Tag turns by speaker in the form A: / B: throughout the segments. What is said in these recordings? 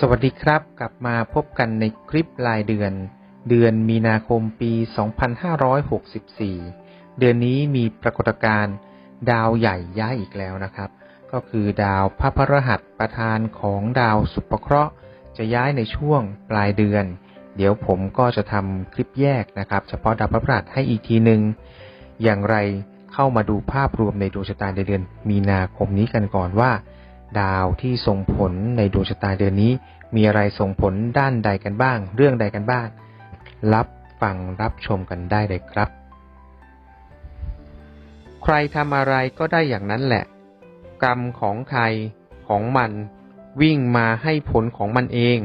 A: สวัสดีครับ กลับมาพบกันในคลิปรายเดือน เดือนมีนาคมปี 2564 เดือนนี้มีปรากฏการณ์ดาวใหญ่ย้ายอีกแล้วนะครับ ก็คือดาวพระพฤหัสประธานของดาวสุภเคราะห์จะย้ายในช่วงปลายเดือน เดี๋ยวผมก็จะทำคลิปแยกนะครับ เฉพาะดาวพระพฤหัสให้อีกทีหนึ่งอย่างไรเข้ามาดูภาพรวมในดวงชะตาในเดือนมีนาคมนี้กันก่อนว่า ดาวที่ส่งผลในดวงชะตาเดือนนี้ มีอะไรส่งผลด้านใดกันบ้าง เรื่องใดกันบ้าง รับฟังรับชมกันได้เลยครับ ใครทำอะไรก็ได้อย่างนั้นแหละ กรรมของใครของมัน วิ่งมาให้ผลของมันเอง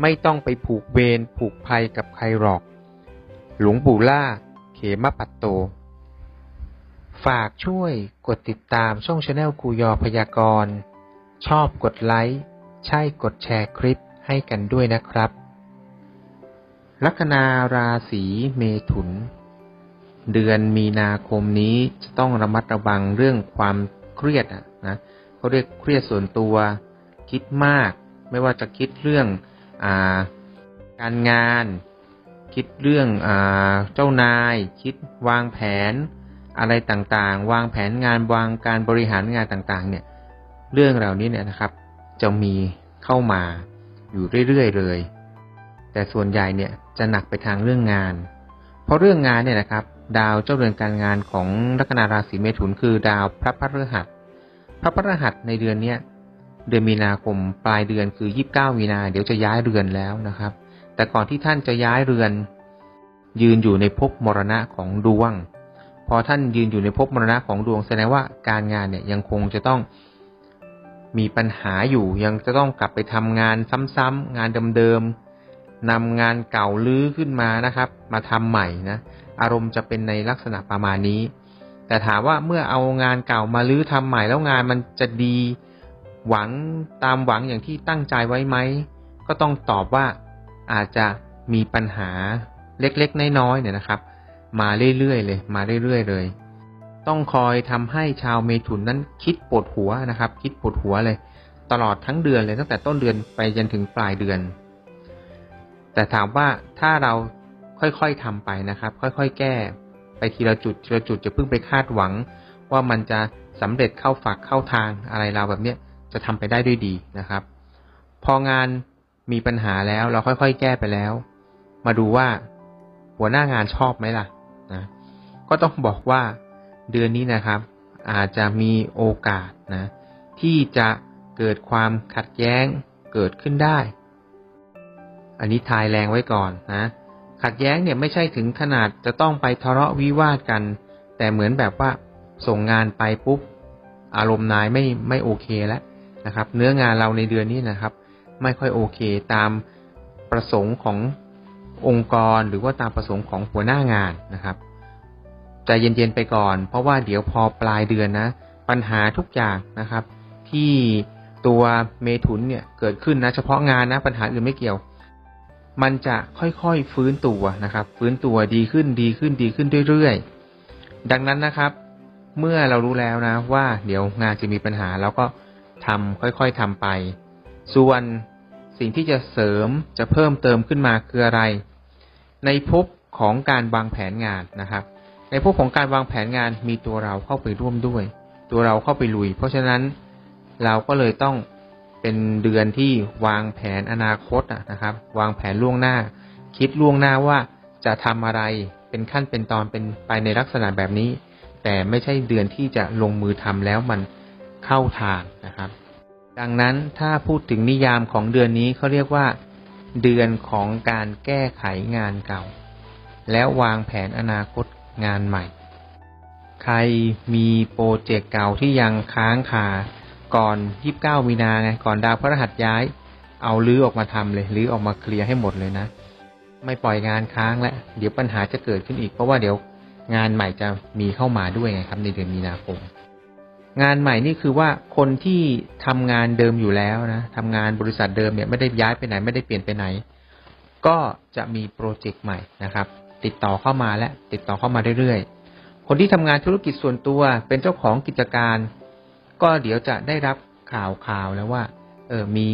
A: ไม่ต้องไปผูกเวรผูกภัยกับใครหรอก หลวงปู่ล่า เขมปัตโตฝากช่วยกดติดตามช่องชาแนลกูยอพยากรณ์ ชอบกดไลค์ ใช่กดแชร์คลิปให้กันด้วยนะครับ ลัคนาราศีเมถุน เดือนมีนาคมนี้จะต้องระมัดระวังเรื่องความเครียดนะเขาเรียกเครียดส่วนตัว คิดมาก ไม่ว่าจะคิดเรื่องอาการงาน คิดเรื่องอาเจ้านาย คิดวางแผน อะไรต่างๆ วางแผนงานวางการบริหารงานต่างๆ เนี่ย เรื่องเหล่านี้เนี่ยนะครับ จะมีเข้ามาอยู่เรื่อยๆเลย แต่ส่วนใหญ่เนี่ยจะหนักไปทางเรื่องงาน เพราะเรื่องงานเนี่ยนะครับ ดาวเจ้าเรือนการงานของลัคนาราศีเมถุนคือดาวพระพฤหัส พระพฤหัสในเดือนเนี้ยเดือนมีนาคมปลายเดือนคือ 29 มีนาเดี๋ยวจะย้ายเรือนแล้วนะครับ แต่ก่อนที่ท่านจะย้ายเรือน ยืนอยู่ในภพมรณะของดวง พอท่านยืนอยู่ในภพมรณะของดวงแสดงว่าการงานเนี่ยยังคงจะต้อง มีปัญหาอยู่ยังจะต้องกลับไปทำงานซ้ำๆงานเดิมๆนำงานเก่าลื้อขึ้นมานะครับ มาทำใหม่นะอารมณ์จะเป็นในลักษณะประมาณนี้ แต่ถามว่าเมื่อเอางานเก่ามาลื้อทำใหม่แล้วงานมันจะดีหวังตามหวังอย่างที่ตั้งใจไว้ไหมก็ต้องตอบว่าอาจจะมีปัญหาเล็กๆน้อยๆเนี่ยนะครับ มาเรื่อยๆเลย มาเรื่อยๆเลย ต้องคอยทำให้ชาวเมถุนนั้นคิดปวดหัวนะครับ คิดปวดหัวเลย ตลอดทั้งเดือนเลยตั้งแต่ต้นเดือนไปจนถึงปลายเดือน แต่ถามว่าถ้าเราค่อยๆทำไปนะครับ ค่อยๆ แก้ ไปทีละจุดทีละจุดจะเพิ่งไปคาดหวัง ว่ามันจะสำเร็จเข้าฝักเข้าทางอะไรเราแบบเนี้ยจะทำไปได้ด้วยดีนะครับ พองานมีปัญหาแล้วเราค่อยๆ แก้ไปแล้ว มาดูว่าหัวหน้างานชอบไหมล่ะนะก็ต้องบอกว่า เดือนนี้นะครับ อาจจะมีโอกาสนะ ที่จะเกิดความขัดแย้งเกิดขึ้นได้ อันนี้ทายแรงไว้ก่อนนะ ขัดแย้งเนี่ยไม่ใช่ถึงขนาดจะต้องไปทะเลาะวิวาทกัน แต่เหมือนแบบว่าส่งงานไปปุ๊บอารมณ์นายไม่ไม่โอเคแล้วนะครับ เนื้องานเราในเดือนนี้นะครับ ไม่ค่อยโอเคตามประสงค์ขององค์กรหรือว่าตามประสงค์ของหัวหน้างานนะครับ ใจเย็นๆไปก่อน เพราะว่าเดี๋ยวพอปลายเดือนนะ ปัญหาทุกอย่างนะครับ ที่ตัวเมถุนเนี่ยเกิดขึ้นนะ เฉพาะงานนะ ปัญหาอื่นไม่เกี่ยว มันจะค่อยๆฟื้นตัวนะครับ ฟื้นตัวดีขึ้นดีขึ้นดีขึ้นเรื่อยๆ ดังนั้นนะครับ เมื่อเรารู้แล้วนะว่าเดี๋ยวงานจะมีปัญหาเราก็ทำค่อยๆทำไป ส่วนสิ่งที่จะเสริมจะเพิ่มเติมขึ้นมาคืออะไร ในภพของการวางแผนงานนะครับ ในภพของการวางแผนงานมีตัวเราเข้าไปร่วมด้วย ตัวเราเข้าไปลุย เพราะฉะนั้นเราก็เลยต้องเป็นเดือนที่วางแผนอนาคตนะครับ วางแผนล่วงหน้า คิดล่วงหน้าว่าจะทำอะไรเป็นขั้นเป็นตอนเป็นไปในลักษณะแบบนี้ แต่ไม่ใช่เดือนที่จะลงมือทำแล้วมันเข้าทางนะครับ ดังนั้นถ้าพูดถึงนิยามของเดือนนี้เขาเรียกว่า เดือนของการแก้ไขงานเก่า แล้ววางแผนอนาคต งานใหม่ ใครมีโปรเจกต์เก่าที่ยังค้างคาก่อน 29 มีนาไง ก่อนดาวพฤหัสย้าย เอาลื้อออกมาทำเลยลื้อออกมาเคลียร์ให้หมดเลยนะ ไม่ปล่อยงานค้างแล้วเดี๋ยวปัญหาจะเกิดขึ้นอีก เพราะว่าเดี๋ยวงานใหม่จะมีเข้ามาด้วยไงครับ ในเดือนมีนาคม งานใหม่นี่คือว่าคนที่ทำงานเดิมอยู่แล้วนะทำงานบริษัทเดิมเนี่ยไม่ได้ย้ายไปไหนไม่ได้เปลี่ยนไปไหน ก็จะมีโปรเจกต์ใหม่นะครับ ติดต่อเข้ามาและติดต่อเข้ามาเรื่อยๆ คนที่ทำงานธุรกิจส่วนตัวเป็นเจ้าของกิจการ ก็เดี๋ยวจะได้รับข่าวข่าวแล้วว่าเออมี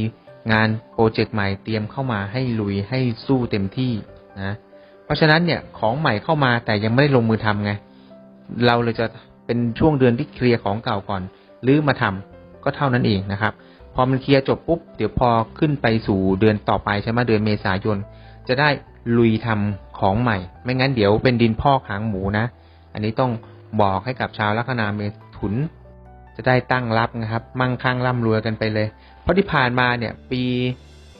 A: งานโปรเจกต์ใหม่เตรียมเข้ามาให้ลุยให้สู้เต็มที่นะเพราะฉะนั้นเนี่ยของใหม่เข้ามาแต่ยังไม่ได้ลงมือทำไงเราเลยจะเป็นช่วงเดือนที่เคลียร์ของเก่าก่อนหรือมาทำก็เท่านั้นเองนะครับ พอมันเคลียร์จบปุ๊บ เดี๋ยวพอขึ้นไปสู่เดือนต่อไปใช่ไหมเดือนเมษายน จะได้ ลุยทำของใหม่ ไม่งั้นเดี๋ยวเป็นดินพอกหางหมูนะ อันนี้ต้องบอกให้กับชาวลัคนาเมถุน จะได้ตั้งรับนะครับ มั่งคั่งร่ำรวยกันไปเลย เพราะที่ผ่านมาเนี่ย ปี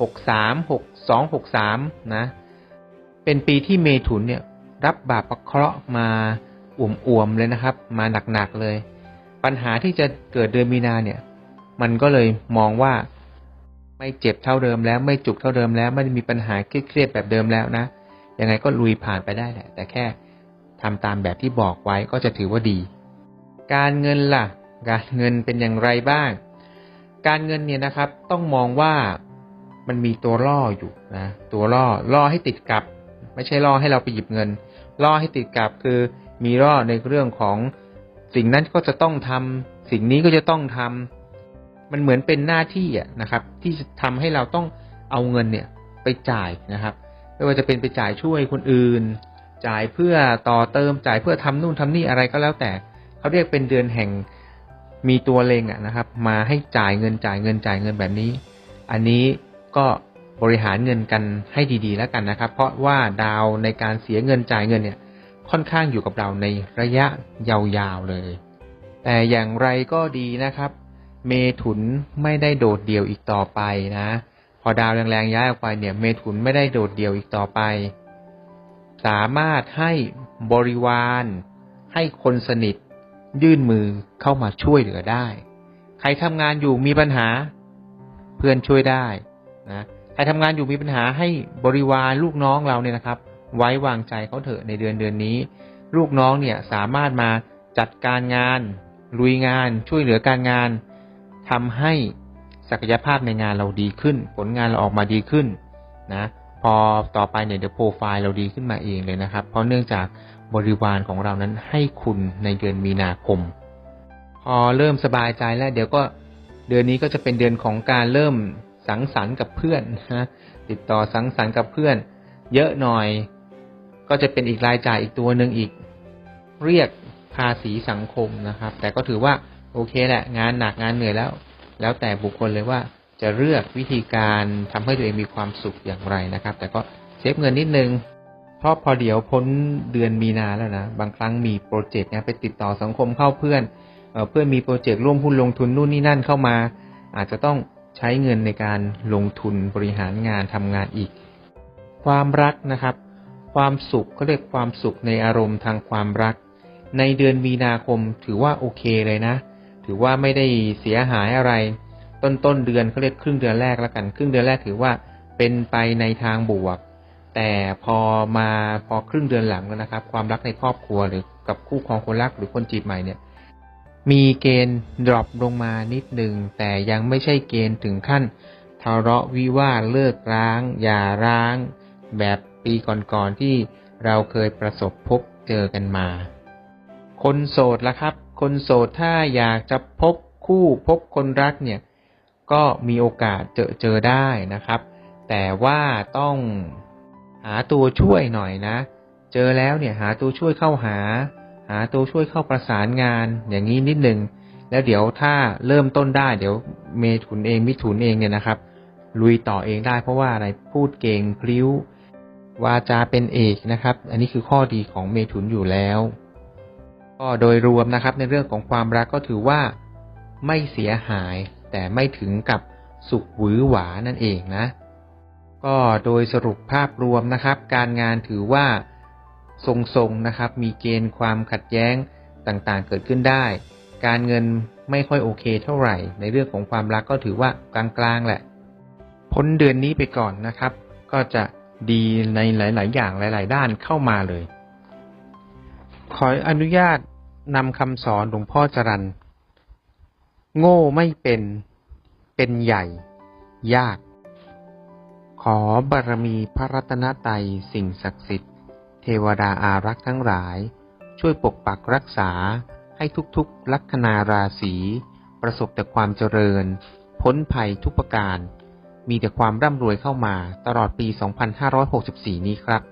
A: หกสามหกสองหกสามนะ เป็นปีที่เมถุนเนี่ย รับบาปประเคราะห์มาอ่วมๆเลยนะครับ มาหนักๆเลย ปัญหาที่จะเกิดเดือนมีนาเนี่ย มันก็เลยมองว่า ไม่เจ็บเท่าเดิมแล้วไม่จุกเท่าเดิมแล้ว ไม่มีปัญหาเครียดแบบเดิมแล้วนะยังไงก็ลุยผ่านไปได้แหละ แต่แค่ทำตามแบบที่บอกไว้ก็จะถือว่าดี การเงินล่ะ การเงินเป็นอย่างไรบ้าง การเงินเนี่ยนะครับ ต้องมองว่ามันมีตัวล่ออยู่นะตัวล่อล่อให้ติดกับ ไม่ใช่ล่อให้เราไปหยิบเงิน ล่อให้ติดกับคือมีล่อในเรื่องของสิ่งนั้นก็จะต้องทำสิ่งนี้ก็จะต้องทำ มันเหมือนเป็นหน้าที่อะนะครับ ที่จะทำให้เราต้องเอาเงินเนี่ยไปจ่ายนะครับ ไม่ว่าจะเป็นไปจ่ายช่วยคนอื่น จ่ายเพื่อต่อเติมจ่ายเพื่อทำนู่นทำนี่อะไรก็แล้วแต่เขาเรียกเป็นเดือนแห่งมีตัวเลงอะนะครับ มาให้จ่ายเงินจ่ายเงินจ่ายเงินแบบนี้ อันนี้ก็บริหารเงินกันให้ดีๆแล้วกันนะครับ เพราะว่าดาวในการเสียเงินจ่ายเงินเนี่ยค่อนข้างอยู่กับเราในระยะยาวๆเลย แต่อย่างไรก็ดีนะครับ เมถุนไม่ได้โดดเดี่ยวอีกต่อไปนะ พอดาวแรงๆย้ายออกไปเนี่ย เมถุนไม่ได้โดดเดี่ยวอีกต่อไป สามารถให้บริวาร ให้คนสนิท ยื่นมือเข้ามาช่วยเหลือได้ ใครทำงานอยู่มีปัญหา เพื่อนช่วยได้นะใครทำงานอยู่มีปัญหาให้บริวารลูกน้องเราเนี่ยนะครับ ไว้วางใจเขาเถอะในเดือนเดือนนี้ ลูกน้องเนี่ยสามารถมาจัดการงาน ลุยงานช่วยเหลือการงาน ทำให้ศักยภาพในงานเราดีขึ้น ผลงานเราออกมาดีขึ้นนะพอต่อไปเนี่ยเดี๋ยวโปรไฟล์เราดีขึ้นมาเองเลยนะครับ เพราะเนื่องจากบริวารของเรานั้นให้คุณในเดือนมีนาคม พอเริ่มสบายใจแล้วเดี๋ยวก็เดือนนี้ก็จะเป็นเดือนของการเริ่มสังสรรค์กับเพื่อนนะติดต่อสังสรรค์กับเพื่อน เยอะหน่อย ก็จะเป็นอีกรายจ่ายอีกตัวหนึ่งอีก เรียกภาษีสังคมนะครับ แต่ก็ถือว่า โอเคแหละงานหนักงานเหนื่อยแล้ว แล้วแต่บุคคลเลยว่าจะเลือกวิธีการทำให้ตัวเองมีความสุขอย่างไรนะครับ แต่ก็เซฟเงินนิดนึงเพราะพอเดี๋ยวพ้นเดือนมีนาแล้วนะ บางครั้งมีโปรเจกต์เนี่ยไปติดต่อสังคมเข้าเพื่อนเพื่อนมีโปรเจกต์ร่วมหุ้นลงทุนนู่นนี่นั่นเข้ามา อาจจะต้องใช้เงินในการลงทุนบริหารงานทำงานอีก ความรักนะครับ ความสุขเขาเรียกความสุขในอารมณ์ทางความรัก ในเดือนมีนาคมถือว่าโอเคเลยนะ ถือว่าไม่ได้เสียหายอะไร ต้นต้นเดือนเขาเรียกครึ่งเดือนแรกแล้วกัน ครึ่งเดือนแรกถือว่าเป็นไปในทางบวก แต่พอมาพอครึ่งเดือนหลังแล้วนะครับ ความรักในครอบครัวหรือกับคู่ครองคนรักหรือคนจีบใหม่เนี่ย มีเกณฑ์ดรอปลงมานิดหนึ่งแต่ยังไม่ใช่เกณฑ์ถึงขั้นทะเลาะวิวาทเลิกร้างอย่าร้าง แบบปีก่อนๆที่เราเคยประสบพบเจอกันมา คนโสดละครับ คนโสดถ้าอยากจะพบคู่พบคนรักเนี่ย ก็มีโอกาสเจอเจอได้นะครับ แต่ว่าต้องหาตัวช่วยหน่อยนะ เจอแล้วเนี่ยหาตัวช่วยเข้าหา หาตัวช่วยเข้าประสานงานอย่างนี้นิดนึงแล้วเดี๋ยวถ้าเริ่มต้นได้ เดี๋ยวเมถุนเองมิถุนเองเนี่ยนะครับ ลุยต่อเองได้เพราะว่าอะไรพูดเก่งพลิ้ววาจาเป็นเอกนะครับ อันนี้คือข้อดีของเมถุนอยู่แล้ว ก็โดยรวมนะครับในเรื่องของความรักก็ถือว่าไม่เสียหาย แต่ไม่ถึงกับสุขหวือหวานั่นเองนะ ก็โดยสรุปภาพรวมนะครับ การงานถือว่าทรงๆนะครับ มีเกณฑ์ความขัดแย้งต่างๆ เกิดขึ้นได้ การเงินไม่ค่อยโอเคเท่าไหร่ ในเรื่องของความรักก็ถือว่ากลางๆแหละ พ้นเดือนนี้ไปก่อนนะครับ ก็จะดีในหลาย ๆ อย่างหลาย ๆ ด้านเข้ามาเลย ขออนุญาตนำคำสอนหลวงพ่อจรันโง่ไม่เป็น เป็นใหญ่ ยาก ขอบารมีพระรัตนตรัยสิ่งศักดิ์สิทธิ์ เทวดาอารักษ์ทั้งหลาย ช่วยปกปักรักษาให้ทุกๆลัคนาราศีประสบแต่ความเจริญ พ้นภัยทุกประการ มีแต่ความร่ำรวยเข้ามาตลอดปี 2564 นี้ครับ